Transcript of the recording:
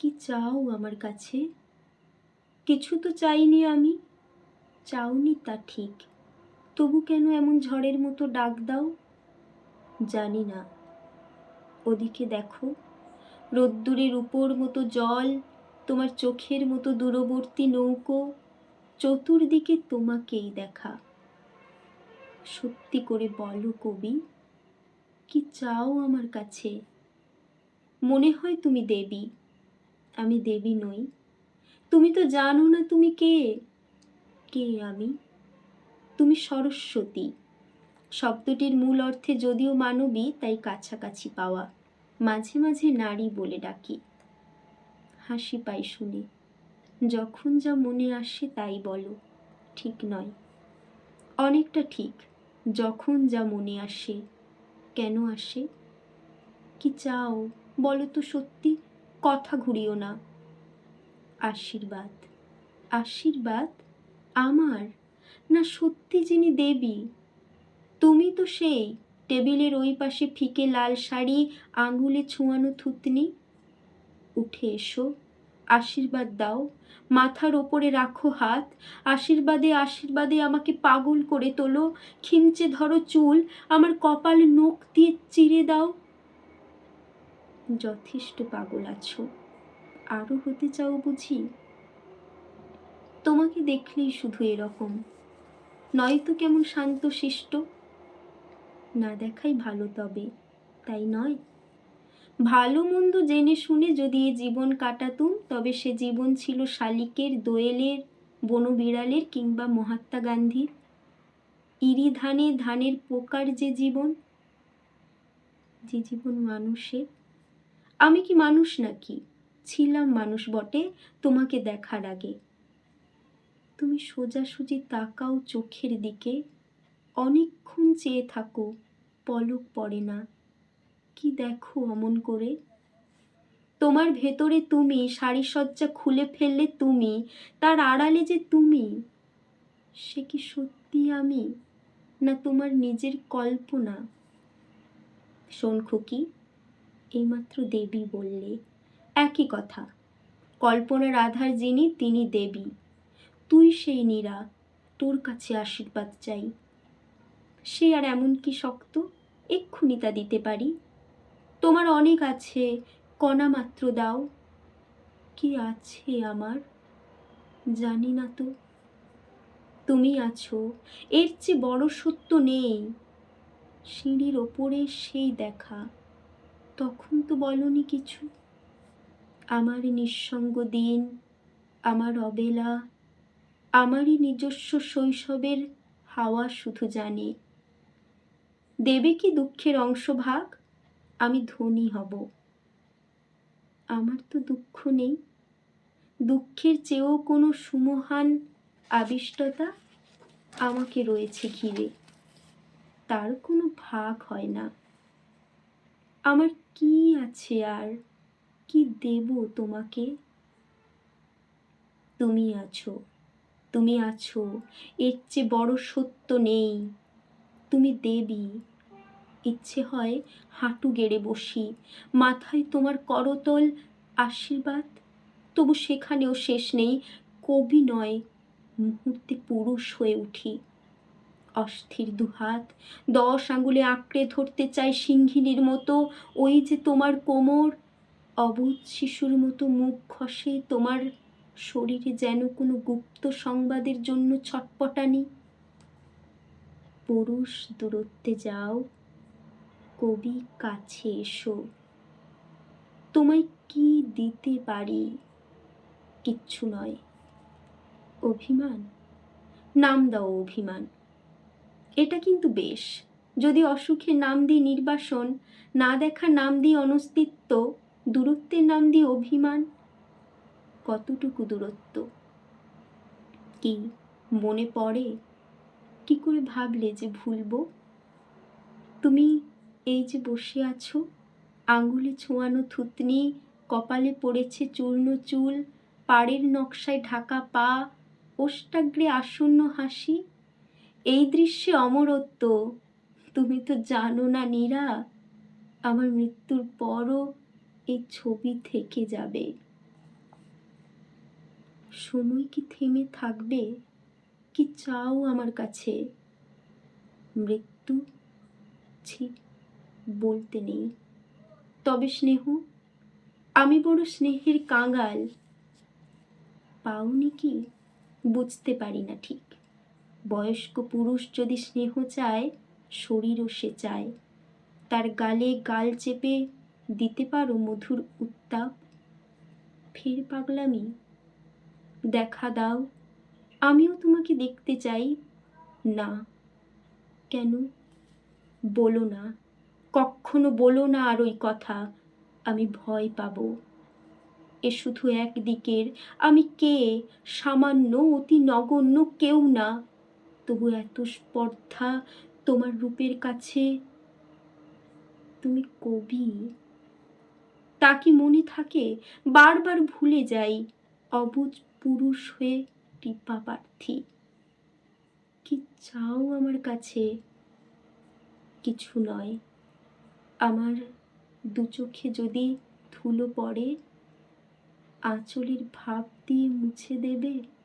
কি চাও আমার কাছে? কিছু তো চাইনি আমি। চাওনি তা ঠিক। তবু কেন এমন ঝড়ের মতো ডাক দাও? জানি না। ওদিকে দেখো, রোদ্দুরের উপর মতো জল, তোমার চোখের মতো দূরবর্তী নৌকো, চতুর্দিকে তোমাকেই দেখা। সত্যি করে বলো কবি, কি চাও আমার কাছে? মনে হয় তুমি দেবী। আমি দেবী নই। তুমি তো জানো না তুমি কে। কে আমি? তুমি সরস্বতী। শব্দটির মূল অর্থে যদিও মানবী, তাই কাছাকাছি পাওয়া। মাঝে মাঝে নারী বলে ডাকি। হাসি পাই শুনে। যখন যা মনে আসে তাই বলো। ঠিক নয়। অনেকটা ঠিক। যখন যা মনে আসে। কেন আসে? কি চাও বলো তো সত্যি? কথা ঘুরিও না। আশীর্বাদ আশীর্বাদ আমার? না সত্যি যিনি দেবী? তুমি তো সেই টেবিলের ওই পাশে ফিকে লাল শাড়ি, আঙুলে ছোঁয়ানো থুতনি। উঠে এসো, আশীর্বাদ দাও, মাথার ওপরে রাখো হাত, আশীর্বাদে আশীর্বাদে আমাকে পাগল করে তোলো। খিমচে ধরো চুল, আমার কপাল নখ দিয়ে চিরে দাও। যথেষ্ট পাগল আছো। আরও হতে চাও বুঝি? তোমাকে দেখলেই শুধু এরকম। নয়তো কেমন শান্ত শিষ্ট না দেখাই ভালো তবে, তাই নয়? ভালো মন্দ জেনে শুনে যদি এ জীবন কাটাতুম, তবে সে জীবন ছিল শালিকের, দোয়েলের, বনবিড়ালের কিংবা মহাত্মা গান্ধীর। ইরি ধানে ধানের পোকার যে জীবন যে জীবন মানুষের আমি কি মানুষ নাকি? ছিলাম মানুষ বটে তোমাকে দেখার আগে। তুমি সোজাসুজি তাকাও চোখের দিকে। অনেকক্ষণ চেয়ে থাকো, পলক পড়ে না। কি দেখো অমন করে? তোমার ভেতরে তুমি, সারিসজ্জা খুলে ফেললে তুমি, তার আড়ালে যে তুমি, সে কি সত্যি আমি, না তোমার নিজের কল্পনা? শোন খুকি এইমাত্র দেবী বললে, একই কথা। কল্পনার আধার যিনি, তিনি দেবী। তুই সেই নীরা, তোর কাছে আশীর্বাদ চাই। সে আর এমন কি শক্ত? এক্ষুনি তা দিতে পারি। তোমার অনেক আছে, কণা মাত্র দাও। কি আছে আমার? জানি না তো। তুমি আছো, এর চেয়ে বড় সত্য নেই। সিঁড়ির ওপরে সেই দেখা। তখন তো বলনি কিছু। আমার নিঃসঙ্গ দিন, আমার অবেলা, আমারই নিজস্ব শৈশবের হাওয়া শুধু জানে। দেবে কি দুঃখের অংশভাগ? আমি ধনী হব। আমার তো দুঃখ নেই। দুঃখের চেয়েও কোনো সুমহান আবিষ্টতা আমাকে রয়েছে ঘিরে। তার কোনো ভাগ হয় না। আমার কি আছে আর? কি দেব তোমাকে? তুমি আছো তুমি আছো, এর চেয়ে বড় সত্য নেই। তুমি দেবী, ইচ্ছে হয় হাঁটু গেড়ে বসি। মাথায় তোমার করতল, আশীর্বাদ? তবু সেখানেও শেষ নেই, কবি নয়, মুহূর্তে পুরুষ হয়ে উঠি। অস্থির দুহাত। দশ আঙ্গুলে আঁকড়ে ধরতে চাই সিংহিনীর মতো। ওই যে তোমার কোমর। অবুধ শিশুর মতো মুখ খসে তোমার শরীরে যেন কোনো গুপ্ত সংবাদের জন্য ছটপটানি। পুরুষ দূরত্বে যাও। কবি কাছে এসো। তোমায় কি দিতে পারি? কিচ্ছু নয়। অভিমান। নাম দাও অভিমান। এটা কিন্তু বেশ। যদি অসুখে নাম দিই নির্বাসন, না দেখা নাম দিই অনস্তিত্ব, দূরত্বের নাম দিই অভিমান, কতটুকু দূরত্ব? কি মনে পড়ে? কি করে ভাবলে যে ভুলবো? তুমি এই যে বসে আছো, আঙুলে ছোঁয়ানো থুতনি, কপালে পড়েছে চূর্ণ চুল, পাড়ের নকশায় ঢাকা পা, ওষ্ঠাগ্রে আসন্ন হাসি এই দৃশ্যে অমরত্ব। তুমি তো জানো না নীরা, আমার মৃত্যুর পরও এই ছবি থেকে যাবে। সময় কি থেমে থাকবে? কি চাও আমার কাছে? মৃত্যু? ছি, বলতে নেই। তবে স্নেহ, আমি বড় স্নেহের কাঙাল। পাওনি কি? বুঝতে পারি না ঠিক। বয়স্ক পুরুষ যদি স্নেহ চায়, শরীরও সে চায়। তার গালে গাল চেপে দিতে পারো মধুর উত্তাপ? ফের পাগলামি। দেখা দাও, আমিও তোমাকে দেখতে চাই। না, কেন? বলো না। কখনো বলো না আর ওই কথা। আমি ভয় পাবো। এ শুধু একদিকের। আমি কে? সামান্য অতি নগণ্য কেউ না। তবু এত স্পর্ধা তোমার রূপের কাছে। তুমি কবি? তা কি মনে থাকে? বারবার ভুলে যাই, অবুজ পুরুষ হয়ে টিপা প্রার্থী। কি চাও আমার কাছে? কিছু নয়। আমার দু চোখে যদি ধুলো পড়ে, আঁচলের ভাব দিয়ে মুছে দেবে।